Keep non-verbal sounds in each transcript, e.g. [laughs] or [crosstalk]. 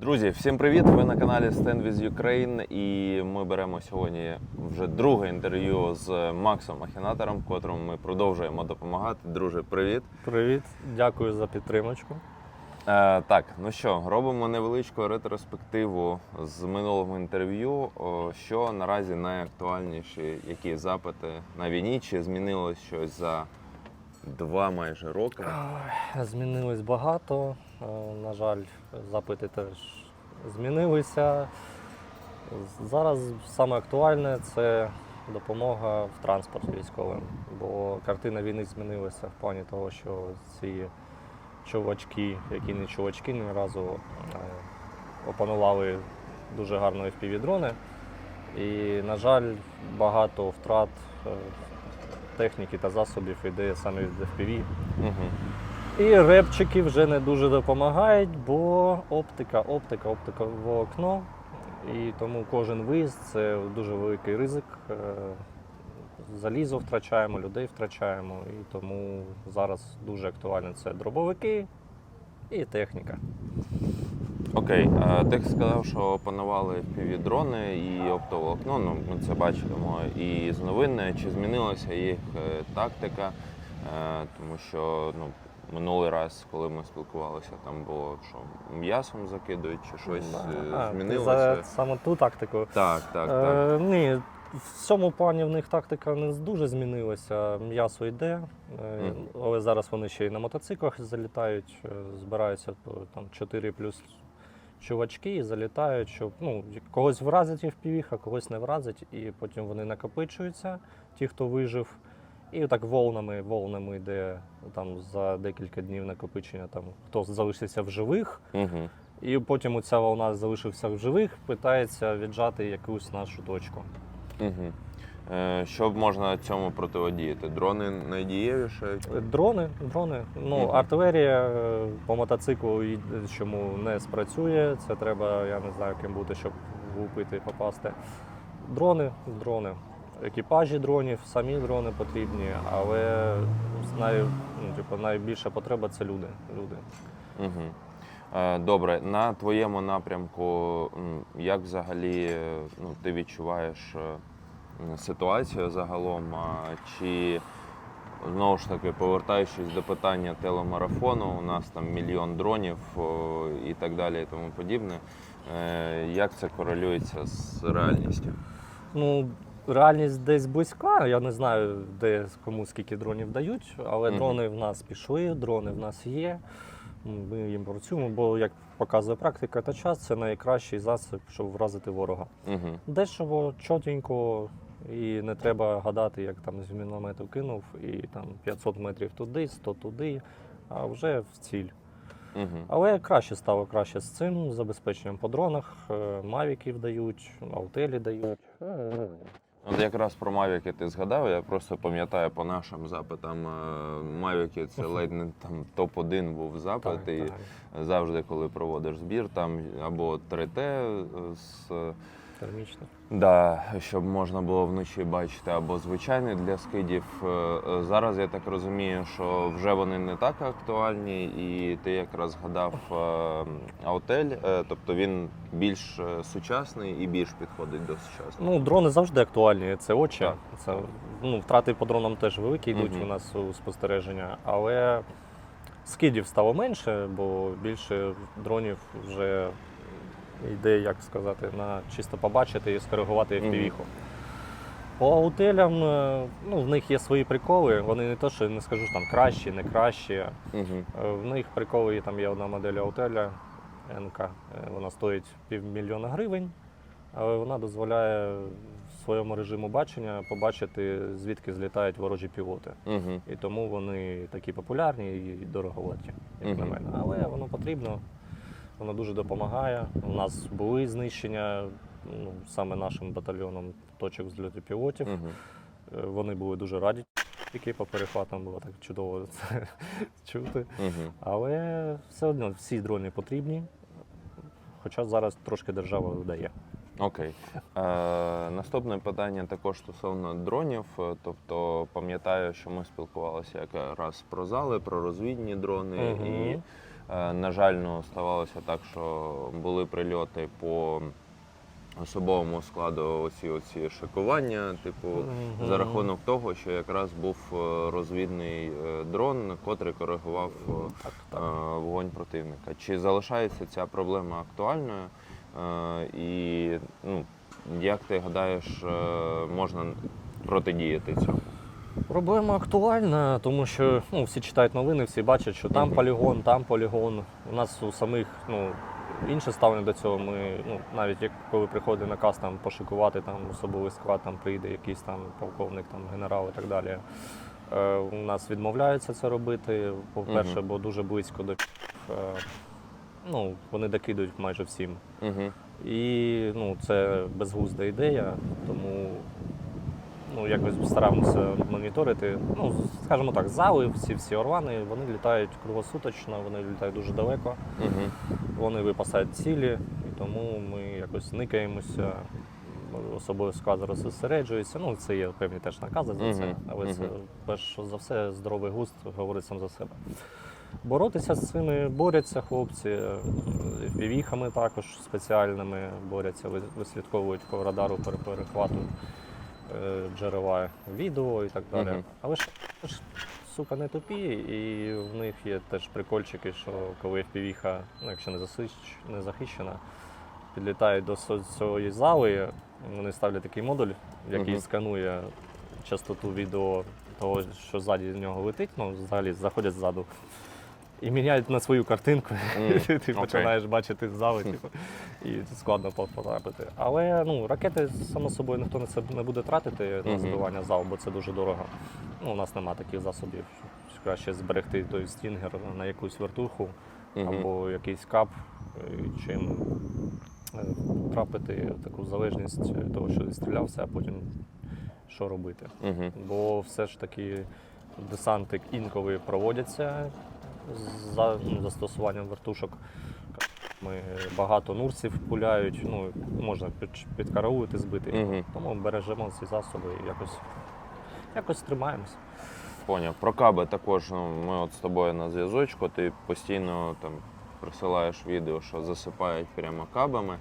Друзі, всім привіт! Ви на каналі Stand with Ukraine і ми беремо сьогодні вже друге інтерв'ю з Максом Махінатором, котрому ми продовжуємо допомагати. Друже, привіт! Привіт, дякую за підтримочку. Е, так, ну що, робимо невеличку ретроспективу з минулого інтерв'ю. Що наразі найактуальніші, які запити на війні? Чи змінилось щось за два майже роки? Змінилось багато. Е, На жаль, запити теж змінилися. Зараз саме актуальне це допомога в транспорті військовим, бо картина війни змінилася в плані того, що ці чувачки, які не чувачки, ні разу е, опанували дуже гарно FPV-дрони. І, на жаль, багато втрат е, техніки та засобів йде саме від FPV. Угу. І репчики вже не дуже допомагають, бо оптика, оптика, оптика в окно. І тому кожен виїзд це дуже великий ризик. Е, Залізо втрачаємо, людей втрачаємо. І тому зараз дуже актуально це дробовики і техніка. Окей, ти сказав, що опанували FPV-дрони і оптоволокно, ну ми це бачимо і з новин. Чи змінилася їх е, тактика? Е, Тому що ну, минулий раз, коли ми спілкувалися, там було що м'ясом закидують, чи щось е, А, ти змінилося. За саме ту тактику. Так, так, так. Е, ні, в цьому плані в них тактика не дуже змінилася. М'ясо йде, е, Мгм. але зараз вони ще й на мотоциклах залітають, е, збираються по, там 4 плюс чувачки і залітають, щоб ну, когось вразить FPV, а когось не вразить, і потім вони накопичуються, ті, хто вижив. І так волнами, волнами йде там за декілька днів накопичення, там хто залишився в живих, Угу. і потім оця волна залишився в живих, питається віджати якусь нашу точку. Угу. Е, Що можна цьому протидіяти? Дрони найдієвіше? Дрони, дрони. Ну, Мгм. артилерія е, по мотоциклу чому не спрацює. Це треба, я не знаю, ким бути, щоб влупити, попасти. Дрони, дрони. Екіпажі дронів, самі дрони потрібні, але най, ну, типу, найбільша потреба це люди. люди. Угу. Добре, на твоєму напрямку, як взагалі е, ну, ти відчуваєш е, ситуацію загалом? Чи знову ж таки, повертаючись до питання телемарафону, у нас там мільйон дронів і так далі, і тому подібне. Як це корелюється з реальністю? Ну, реальність десь близька. Я не знаю, де кому скільки дронів дають, але Мгм. дрони в нас пішли, дрони в нас є. Ми їм працюємо, бо як показує практика та час, це найкращий засіб, щоб вразити ворога. Угу. Дешево, чотенько, і не треба гадати, як там з міномету кинув, і там 500 метрів туди, 100 туди, а вже в ціль. Угу. Але краще стало краще з цим забезпеченням по дронах. е, Мавіків дають, аутелі дають. От якраз про Мавіки ти згадав, я просто пам'ятаю по нашим запитам. Мавіки це ледь не там топ-1 був запит. Так, і так, завжди, коли проводиш збір, там або 3Т з термічно. да, щоб можна було вночі бачити, або звичайний для скидів. Е, е, Зараз я так розумію, що вже вони не так актуальні, і ти якраз згадав е, Аутель, тобто він більш сучасний і більш підходить до сучасного. Ну, дрони завжди актуальні, це очі. Так. Це, ну, втрати по дронам теж великі йдуть Мгм. у нас у спостереження, але скидів стало менше, бо більше дронів вже йде, як сказати, на чисто побачити і скоригувати Мгм. FPV-ху. По аутелям, е, ну, в них є свої приколи. Вони не то, що не скажу що там кращі, не кращі. Е, В них приколи, є там є одна модель аутеля НК. Е, Вона стоїть півмільйона гривень, але вона дозволяє в своєму режиму бачення побачити, звідки злітають ворожі пілоти. Угу. І тому вони такі популярні і дороговаті, як на мене. Але воно потрібно, воно дуже допомагає. У нас були знищення ну, саме нашим батальйоном точок зльоту пілотів. Угу. Вони були дуже раді. Тільки по перехватам було так чудово [laughs] це чути. Угу. Але все одно всі дрони потрібні. Хоча зараз трошки держава видає. Окей. Е, наступне питання також стосовно дронів. Е, Тобто, пам'ятаю, що ми спілкувалися якраз про зали, про розвідні дрони. Мгм. І На жаль, ну, ставалося так, що були прильоти по особовому складу оці, оці шикування, типу, Мгм. за рахунок того, що якраз був е, розвідний е, дрон, котрий коригував е, е, вогонь противника. Чи залишається ця проблема актуальною? Е, І ну, як ти гадаєш, е, можна протидіяти цьому? Проблема актуальна, тому що ну, всі читають новини, всі бачать, що там полігон, там полігон. У нас у самих ну, інше ставлення до цього. Ми ну, навіть як коли приходить наказ там пошикувати там особовий склад, там прийде якийсь там полковник, там генерал і так далі. Е, у нас відмовляються це робити. По-перше, бо дуже близько до е, ну, вони докидують майже всім. І ну, це безглузда ідея, тому ну, якось стараємося моніторити. Ну, скажімо так, зали, всі всі орвани, вони літають круглосуточно, вони літають дуже далеко, Угу. вони випасають цілі, і тому ми якось никаємося. Особовий склад зараз зосереджується. Ну, це є певні теж накази за це, але це перш за все здоровий густ говорить сам за себе. Боротися з цими борються хлопці, впівіхами також спеціальними борються, ви- вислідковують по радару пере- перехвату джерела відео і так далі. Мгм. Але ж, ж, сука, не тупі, і в них є теж прикольчики, що коли впівіха, ну якщо не, засищ, не захищена, підлітають до со- цієї зали, вони ставлять такий модуль, який Мгм. сканує частоту відео того, що ззаді нього летить, ну взагалі заходять ззаду. І міняють на свою картинку, і [laughs] ти окей. починаєш бачити зали, [laughs] типу, і складно потрапити. Але ну, ракети, само собою, ніхто на це не буде тратити на Мгм. збивання зал, бо це дуже дорого. Ну, у нас немає таких засобів. Краще зберегти той стінгер на якусь вертуху Мгм. або якийсь кап, е, чим е, потрапити в таку залежність того, що стрілявся, а потім що робити. Угу. Бо все ж таки десанти інколи проводяться за ну, застосуванням вертушок. Ми багато нурсів пуляють, ну можна під, підкараулити, збити. Мгм. Тому бережемо ці засоби і якось, якось тримаємося. Поняв. Про каби також ну, ми от з тобою на зв'язочку. Ти постійно там присилаєш відео, що засипають прямо кабами.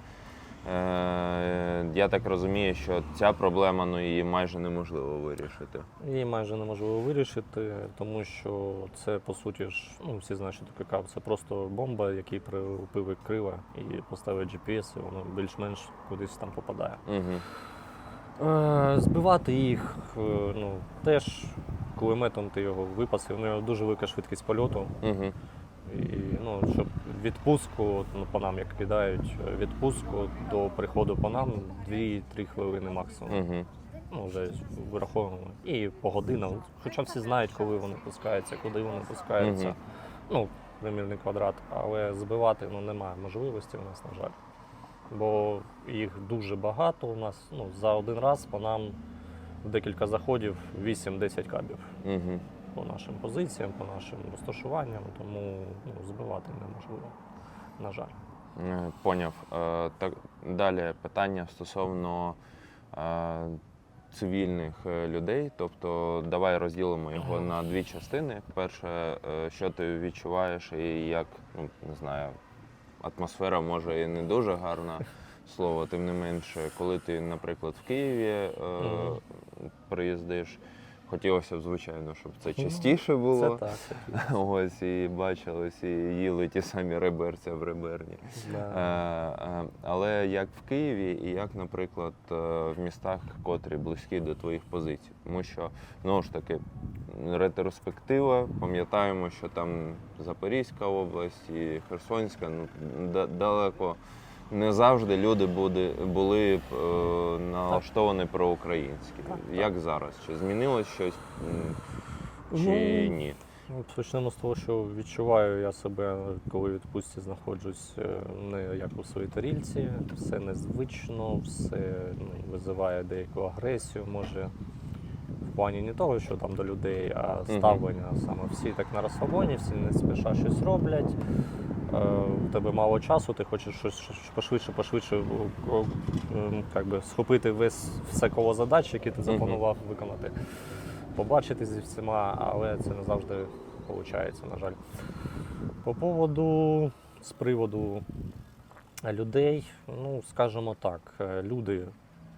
Е, я так розумію, що ця проблема ну, її майже неможливо вирішити. Її майже неможливо вирішити, тому що це по суті ж, ну всі знають, що таке кап. Це просто бомба, який прилупив крила і поставив GPS, і воно більш-менш кудись там попадає. Угу. Е, Збивати їх е, ну, теж кулеметом ти його випасив. У нього дуже велика швидкість польоту. Угу. І ну, щоб відпустку, ну, по нам як кидають, е, відпустку до приходу по нам 2-3 хвилини максимум. Угу. Ну, вже враховуємо. І по годинам. Хоча всі знають, коли вони пускаються, куди вони пускаються. Мгм. Ну, вимірний квадрат, але збивати ну, немає можливості у нас, на жаль. Бо їх дуже багато у нас. Ну, за один раз по нам декілька заходів 8-10 кабів Угу. По нашим позиціям, по нашим розташуванням, тому ну, збивати неможливо, на жаль. Е, Поняв. Е, Так, далі питання стосовно е, цивільних людей. Тобто, давай розділимо його на дві частини. Перше, що ти відчуваєш, і як, ну не знаю, атмосфера може і не дуже гарна. Слово, тим не менше, коли ти, наприклад, в Києві е, приїздиш, хотілося б, звичайно, щоб це Ну, частіше було. Це так. це. [laughs] Ось і бачились, і їли ті самі реберця в реберні. Е, Да. е, але як в Києві, і як, наприклад, е, в містах, котрі близькі до твоїх позицій. Тому що, знову ж таки, ретроспектива, пам'ятаємо, що там Запорізька область і Херсонська, ну, далеко не завжди люди були, були е, налаштовані проукраїнські. Як зараз? Чи змінилось щось, чи Ну, ні? Ну, Почнемо з того, що відчуваю я себе, коли в відпустці знаходжусь е, не як у своїй тарільці, все незвично, все ну, визиває деяку агресію, може в плані не того, що там до людей, а ставлення саме всі так на розслабоні, всі не спіша щось роблять. Е, У тебе мало часу, ти хочеш щось пошвидше, пошвидше ем, як би, схопити весь все коло задач, які ти запланував виконати побачити зі всіма, але це не завжди виходить, на жаль. По поводу з приводу людей, ну скажімо так, е, люди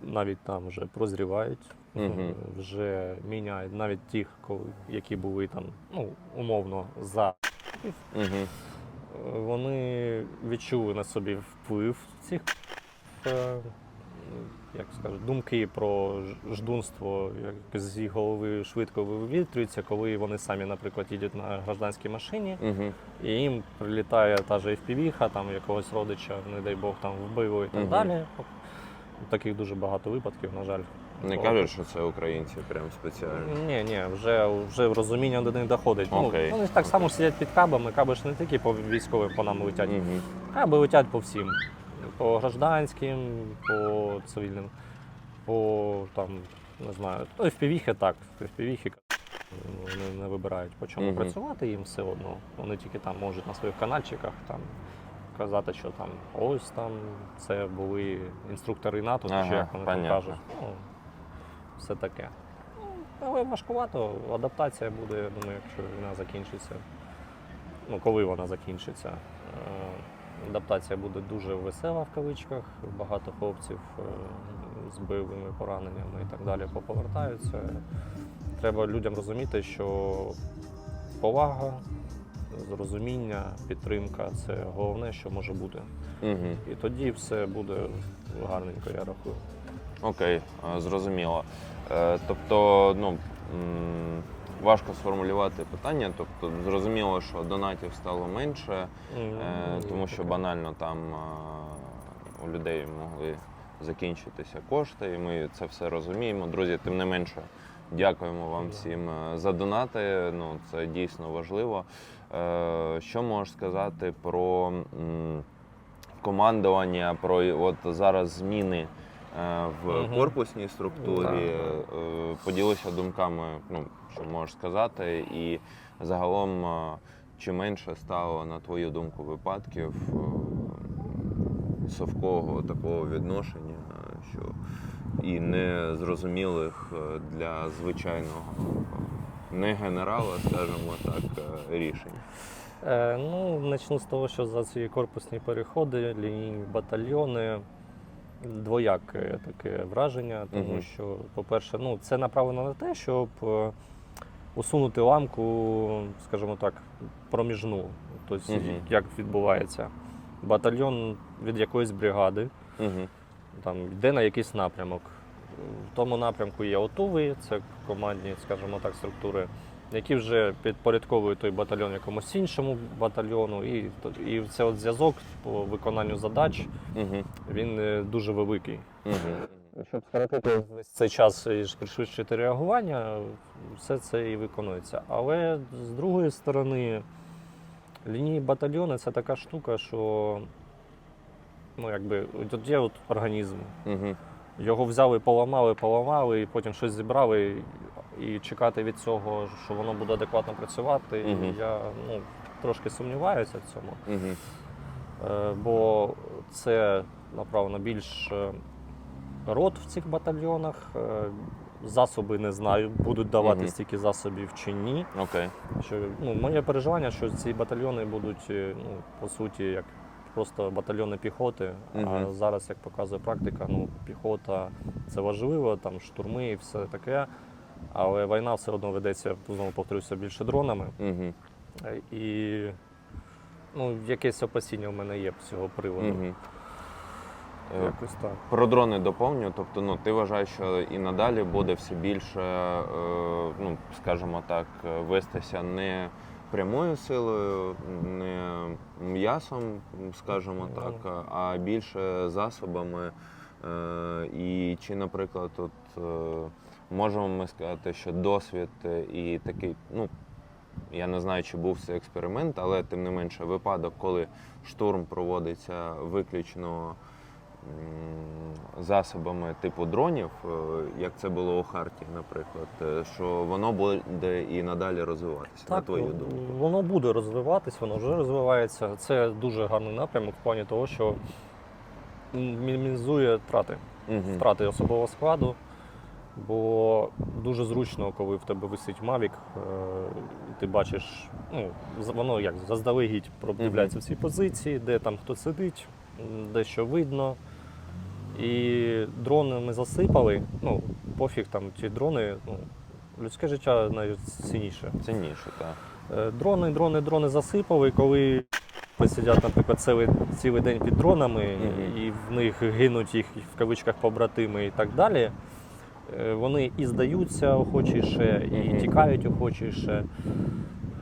навіть там вже прозрівають, е, вже міняють навіть тих, які були там, ну, умовно, за. Е, Вони відчули на собі вплив цих е, як скажуть, думки про ждунство як з їх голови швидко вивітрюються, коли вони самі, наприклад, їдуть на гражданській машині, Угу. і їм прилітає та же FPV, там якогось родича, не дай Бог, там вбило і так Мгм. далі. Таких дуже багато випадків, на жаль. Не кажуть, що це українці прям спеціально. Ні, ні, вже, вже розуміння до них доходить. Окей, Ну, вони ж так само сидять під кабами, каби ж не тільки по військовим по нам летять. Угу. Каби летять по всім. По гражданським, по цивільним, по там, не знаю, ну, впівіхи так, впівіхи вони не вибирають по чому Мгм. працювати їм все одно. Вони тільки там можуть на своїх канальчиках там казати, що там ось там це були інструктори НАТО, чи Ага, як вони там понятно. кажуть. Ну, все таке. Ну, Але важкувато, адаптація буде, я думаю, якщо війна закінчиться. Ну, коли вона закінчиться. Е, Адаптація буде дуже весела в кавичках. Багато хлопців е, з бойовими пораненнями і так далі поповертаються. Треба людям розуміти, що повага, зрозуміння, підтримка це головне, що може бути. Угу. І тоді все буде гарненько, я рахую. Окей, е, зрозуміло. Е, Тобто, ну важко сформулювати питання. Тобто, зрозуміло, що донатів стало менше, е, тому що банально там у людей могли закінчитися кошти, і ми це все розуміємо. Друзі, тим не менше, дякуємо вам всім за донати. Ну, це дійсно важливо. Що можеш сказати про командування, про от зараз зміни? Е, В корпусній структурі. Е, поділися думками, ну що можеш сказати, і загалом е, чи менше стало на твою думку випадків совкого такого відношення, що і незрозумілих для звичайного не генерала, скажімо так, рішень. Е, ну, почну з того, що за ці корпусні переходи, лінійні батальйони. Двояке таке враження, тому Мгм. що, по-перше, ну, це направлено на те, щоб е, усунути ламку, скажімо так, проміжну. Тобто, Мгм. як відбувається. Батальйон від якоїсь бригади Угу. там, йде на якийсь напрямок. В тому напрямку є ОТУВи, це командні, скажімо так, структури, які вже підпорядковують той батальйон якомусь іншому батальйону. І, і це от зв'язок по виконанню задач Угу. він е, дуже великий. Угу. Щоб скоротити весь цей час і пришвидшити реагування, все це і виконується. Але з другої сторони, лінії батальйони це така штука, що ну, якби, от є от організм. Угу. Його взяли, поламали, поламали, і потім щось зібрали, і, чекати від цього, що воно буде адекватно працювати, Мгм. я ну, трошки сумніваюся в цьому. Угу. Е, бо це направлено більш е, рот в цих батальйонах. е, Засоби не знаю, будуть давати Мгм. стільки засобів чи ні. Окей. Що, ну, моє переживання, що ці батальйони будуть, е, ну, по суті, як просто батальйони піхоти. А зараз, як показує практика, ну, піхота це важливо, там штурми і все таке. Але війна все одно ведеться, знову повторюся, більше дронами. Угу. І ну, якесь опасіння в мене є з цього приводу. Угу. Якось так. Про дрони доповню. Тобто, ну ти вважаєш, що і надалі буде все більше, е, ну скажімо так, вестися не прямою силою, не м'ясом, скажімо Ну. так, а більше засобами. Е, І чи, наприклад, от е, можемо ми сказати, що досвід е, і такий, ну я не знаю, чи був це експеримент, але тим не менше випадок, коли штурм проводиться виключно засобами типу дронів, як це було у Харті, наприклад, що воно буде і надалі розвиватися, на твою ну, думку. воно буде розвиватись, воно вже розвивається. Це дуже гарний напрямок в плані того, що мінімізує втрати. Мгм. Втрати особового складу. Бо дуже зручно, коли в тебе висить Mavic, е, і ти бачиш, ну, з- воно як заздалегідь продивляється всі позиції, де там хто сидить, м, де що видно. І дрони ми засипали. Ну, пофіг там ті дрони, ну, людське життя найцінніше. Цінніше, так. Е, Дрони, дрони, дрони засипали, коли сидять, наприклад, цілий, цілий день під дронами, і в них гинуть їх в кавичках побратими і так далі. е, Вони і здаються охочіше, і тікають охочіше.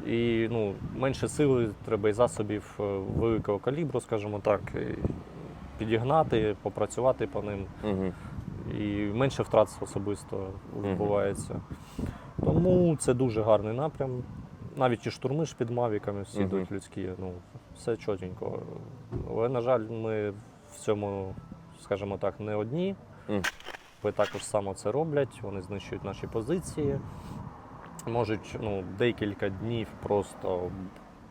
І ну, менше сили треба і засобів е, великого калібру, скажімо так, підігнати, попрацювати по ним і менше втрат особисто відбувається. Тому це дуже гарний напрям. Навіть і штурми ж під мавіками всі йдуть людські, ну все чотенько. Але, на жаль, ми в цьому, скажімо так, не одні. Мгм. Ви також само це роблять, вони знищують наші позиції. Можуть ну, декілька днів просто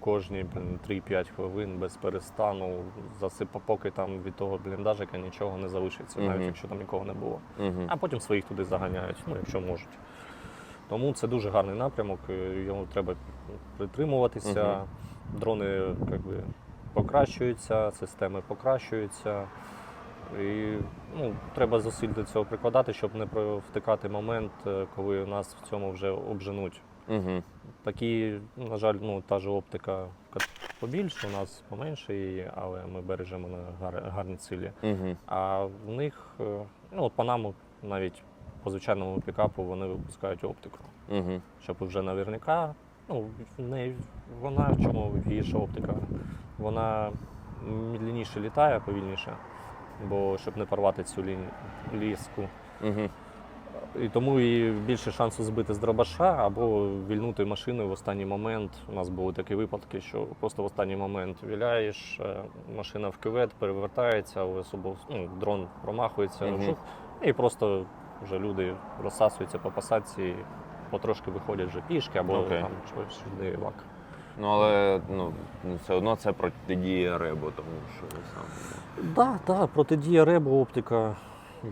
кожні блін, 3-5 хвилин без перестану засипа, поки там від того бліндажика нічого не залишиться, навіть Мгм. якщо там нікого не було Угу. а потім своїх туди заганяють, ну якщо можуть. Тому це дуже гарний напрямок, йому треба притримуватися. Дрони би, покращуються, системи покращуються. І ну, треба зусиль до цього прикладати, щоб не провтикати момент, е, коли нас в цьому вже обженуть. Угу. Такі, на жаль, ну, та ж оптика побільше, у нас поменше її, але ми бережемо на гар- гарні цілі. Угу. А в них, е, ну от Панаму навіть по звичайному пікапу вони випускають оптику. Угу. Щоб вже наверняка, ну, в неї, вона в чому гірша оптика? Вона медленніше літає, повільніше, бо щоб не порвати цю лін... ліску. Угу. І тому і більше шансу збити з дробаша або вільнути машиною в останній момент. У нас були такі випадки, що просто в останній момент віляєш, е, машина в кювет перевертається, особо ну, дрон промахується, Мгм. жух, і просто вже люди розсасуються по посадці, потрошки виходять вже пішки або Окей. там щось лак. Ну але ну, все одно це протидія ребу, тому що сам. Так, так, протидія ребу оптика.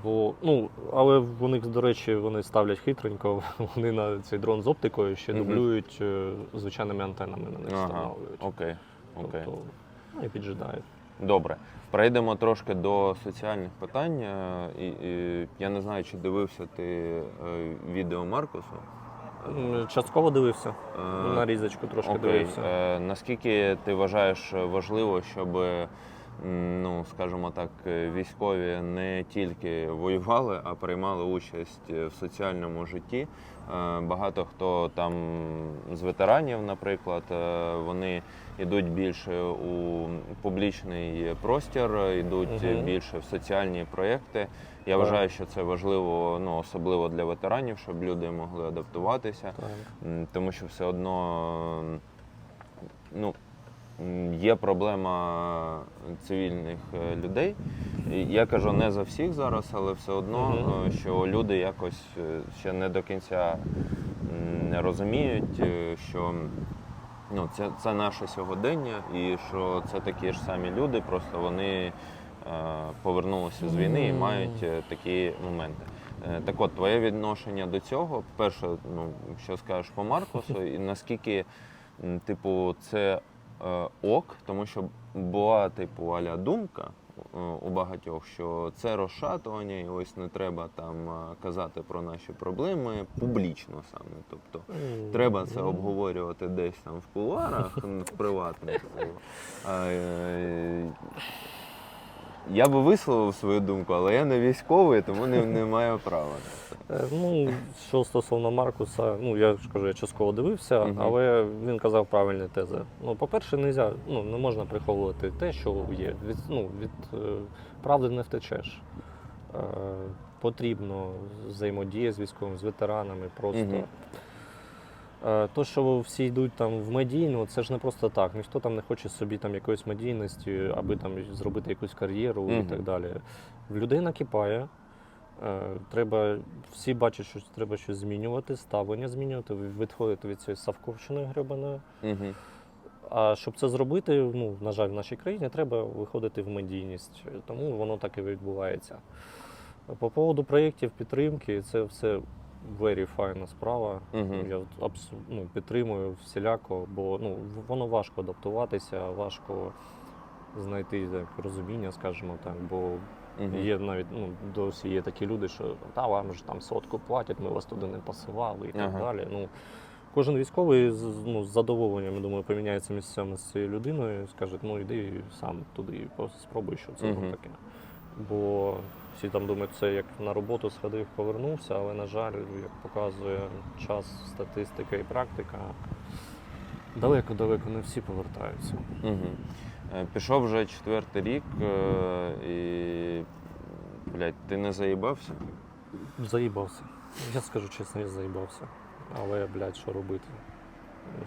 Бо, ну, але в них, до речі, вони ставлять хитренько, [laughs] вони на цей дрон з оптикою ще дублюють е, звичайними антенами на них Ага. встановлюють. Окей. Окей. Тобто, ну, і піджидають. Добре. Перейдемо трошки до соціальних питань. Е, І, і, я не знаю, чи дивився ти е, відео Маркусу. Частково дивився, Е, на різочку трошки Окей. дивився. Е, наскільки ти вважаєш важливо, щоб, ну скажімо так, військові не тільки воювали, а приймали участь в соціальному житті? Е, Багато хто там з ветеранів, наприклад, е, вони йдуть більше у публічний простір, йдуть угу. більше в соціальні проєкти. Я Так. вважаю, що це важливо, ну особливо для ветеранів, щоб люди могли адаптуватися. Так. Тому що все одно ну, є проблема цивільних е, людей. Я кажу не за всіх зараз, але все одно, е, що люди якось е, ще не до кінця не розуміють, що ну, це, це наше сьогодення, і що це такі ж самі люди, просто вони повернулися з війни і мають такі моменти. Так от, твоє відношення до цього, перше, ну, що скажеш по Маркусу, і наскільки, типу, це ок, тому що була, типу, аля думка е, у багатьох, що це розшатування, і ось не треба там е, казати про наші проблеми публічно саме. Тобто треба це обговорювати десь там в кулуарах, в приватних. Я би висловив свою думку, але я не військовий, тому не, не маю права. Е, Ну, що стосовно Маркуса, ну я ж кажу, я частково дивився, Мгм. але він казав правильні тези. Ну, по-перше, нельзя, ну, не можна приховувати те, що є. Від, ну, від е, правди не втечеш. Е, потрібно взаємодія з військовими, з ветеранами просто. Мгм. Е, То, що всі йдуть там в медійну, це ж не просто так. Ніхто там не хоче собі там якоїсь медійності, аби там зробити якусь кар'єру і так далі. В людей накипає. Е, Треба, всі бачать, що треба щось змінювати, ставлення змінювати, відходити від цієї савковщини гребаної. Угу. А щоб це зробити, ну, на жаль, в нашій країні треба виходити в медійність. Тому воно так і відбувається. По поводу проєктів підтримки, це все very файна справа. Мгм. Я абс- ну, підтримую всіляко, бо ну, воно важко адаптуватися, важко знайти так, розуміння, скажімо так. Бо Мгм. є навіть ну, досі є такі люди, що та вам ж там сотку платять, ми вас туди не посилали і так Ага. далі. Ну, кожен військовий з, ну, з задоволенням, я думаю, поміняється місцями з цією людиною і скаже, ну йди сам туди спробуй, що це Мгм. таке. Бо всі там думають, це як на роботу сходив, повернувся, але, на жаль, як показує час, статистика і практика, далеко-далеко не всі повертаються. Угу. Пішов вже четвертий рік, е, і блядь, ти не заїбався? Заїбався. Я скажу чесно, я заїбався. Але, блядь, що робити?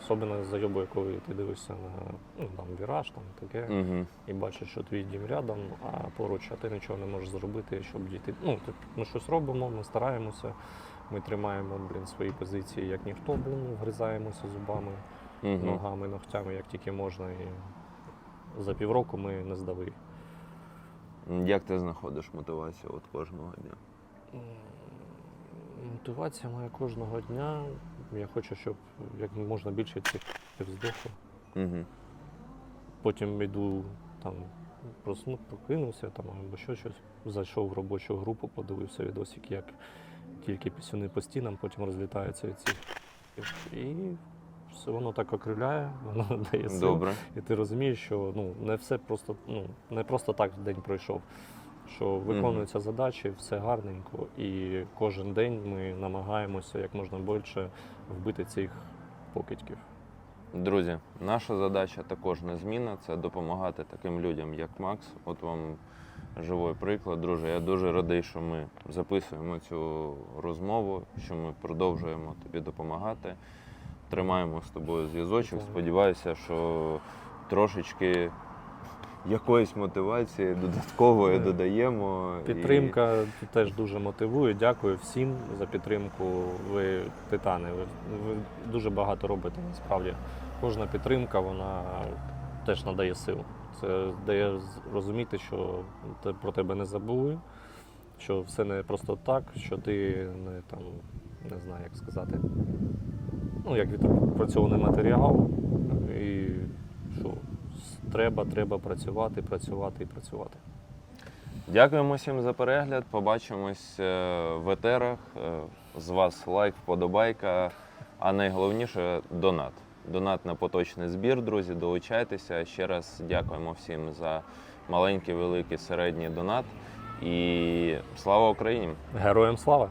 Особливо зайобує, коли ти дивишся на ну, там, віраж, там таке, Угу. і бачиш, що твій дім рядом, а поруч, а ти нічого не можеш зробити, щоб дійти. Ну, так, ми щось робимо, ми стараємося, ми тримаємо блін, свої позиції, як ніхто, блін, вгризаємося зубами, Угу. ногами, ногтями, як тільки можна. І за півроку ми не здали. Як ти знаходиш мотивацію от кожного дня? М, Мотивація моя кожного дня. Я хочу, щоб як можна більше цих здохло. Угу. Потім йду там, просну, прокинувся там або що щось. Зайшов в робочу групу, подивився відосик, як тільки пісюни по стінам, потім розлітаються від цих. І все воно так окриляє, [laughs] воно дає сил. Добре. І ти розумієш, що ну, не все просто, ну, не просто так день пройшов. Що виконуються задачі, все гарненько, і кожен день ми намагаємося як можна більше вбити цих покидьків. Друзі, наша задача також незмінна це допомагати таким людям, як Макс. От вам живий приклад. Друже, я дуже радий, що ми записуємо цю розмову, що ми продовжуємо тобі допомагати. Тримаємо з тобою зв'язочок. Сподіваюся, що трошечки якоїсь мотивації додаткової Так. додаємо. і- Підтримка теж дуже мотивує. Дякую всім за підтримку. Ви титани. Ви, ви дуже багато робите насправді. Кожна підтримка вона теж надає сил. Це дає розуміти, що те- про тебе не забули, що все не просто так, що ти не там не знаю, як сказати. Ну, як відпрацьований матеріал, і що треба, треба працювати, працювати і працювати. Дякуємо всім за перегляд. Побачимось е, в етерах. Е, З вас лайк, вподобайка, а найголовніше донат. Донат на поточний збір, друзі. Долучайтеся. Ще раз дякуємо всім за маленький, великий, середній донат. І слава Україні! Героям слава!